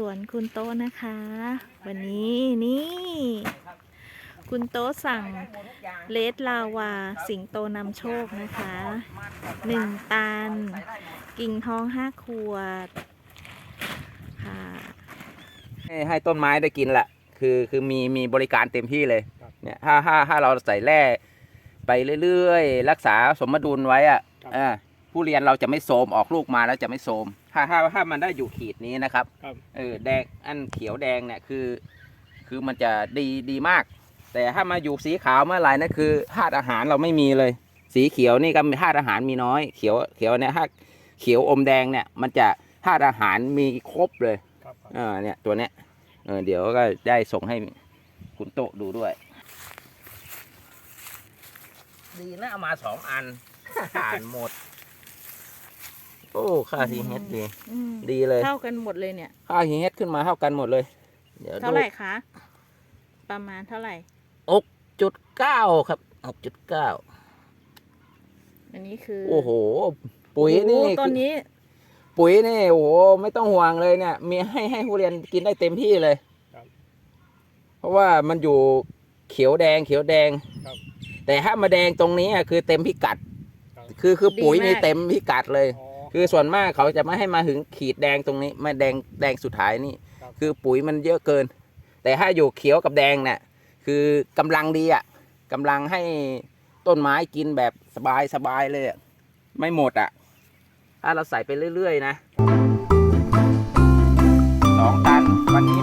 คุณโต๊ะนะคะ วันนี้นี่ คุณโต๊ะสั่งเลดลาวา สิงโตนำโชคนะคะหนึ่งตัน กิ่งทองห้าขวดค่ะให้ให้ต้นไม้ได้กินแหละคือคือมีมีบริการเต็มที่เลยครับเนี่ยถ้าถ้าถ้าเราใส่แร่ไปเรื่อยๆ รักษาสมดุลไว้อะครับอ่า ผู้เรียนเราจะไม่โทรมออกลูกมาแล้วจะไม่โทรมถ้าถ้าถ้ามันได้อยู่ขีดนี้นะครับครับ เออแดงอันเขียวแดงเนี่ยคือ คือมันจะดีดีมาก แต่ถ้ามาอยู่สีขาวเมื่อไหร่นั่นคือธาตุอาหารเราไม่มีเลย สีเขียวนี่ก็ธาตุอาหารมีน้อยเขียวเขียวเนี่ยถ้าเขียวอมแดงเนี่ย มันจะธาตุอาหารมีครบเลยครับครับ เออเนี่ยตัวเนี้ยเออเดี๋ยวก็ได้ส่งให้คุณโตะดูด้วย ดีนะเอามาสองอัน อ่านหมดโอ้ค่าทีเฮดดีอืมดีเลยเท่ากันหมดเลยเนี่ย ค่าทีเฮดขึ้นมาเท่ากันหมดเลย เดี๋ยวเท่าดูไหร่คะ ประมาณเท่าไหร่จุดเก้าครับหกจุดเก้าอันนี้คือโอ้โห ปุ๋ยนี่โอ้ต้นนี้ปุ๋ยนี่โอ้โหไม่ต้องห่วงเลยเนี่ย มีให้ให้ผู้เรียนกินได้เต็มที่เลยครับเพราะว่ามันอยู่เขียวแดงเขียวแดงครับแต่ถ้ามาแดงตรงนี้อะคือเต็มพิกัด ครับ คือคือปุ๋ยดีมากนี่เต็มพิกัดเลย อ๋อ คือส่วนมากเขาจะไม่ให้มาถึงขีดแดงตรงนี้มาแดงแดงสุดท้ายนี่ ครับ คือปุ๋ยมันเยอะเกิน แต่ถ้าอยู่เขียวกับแดงเนี่ยคือกำลังดีอะกำลังให้ต้นไม้กินแบบสบายสบายเลยอะไม่หมดอะ ถ้าเราใส่ไปเรื่อย ๆ นะสองตันวันนี้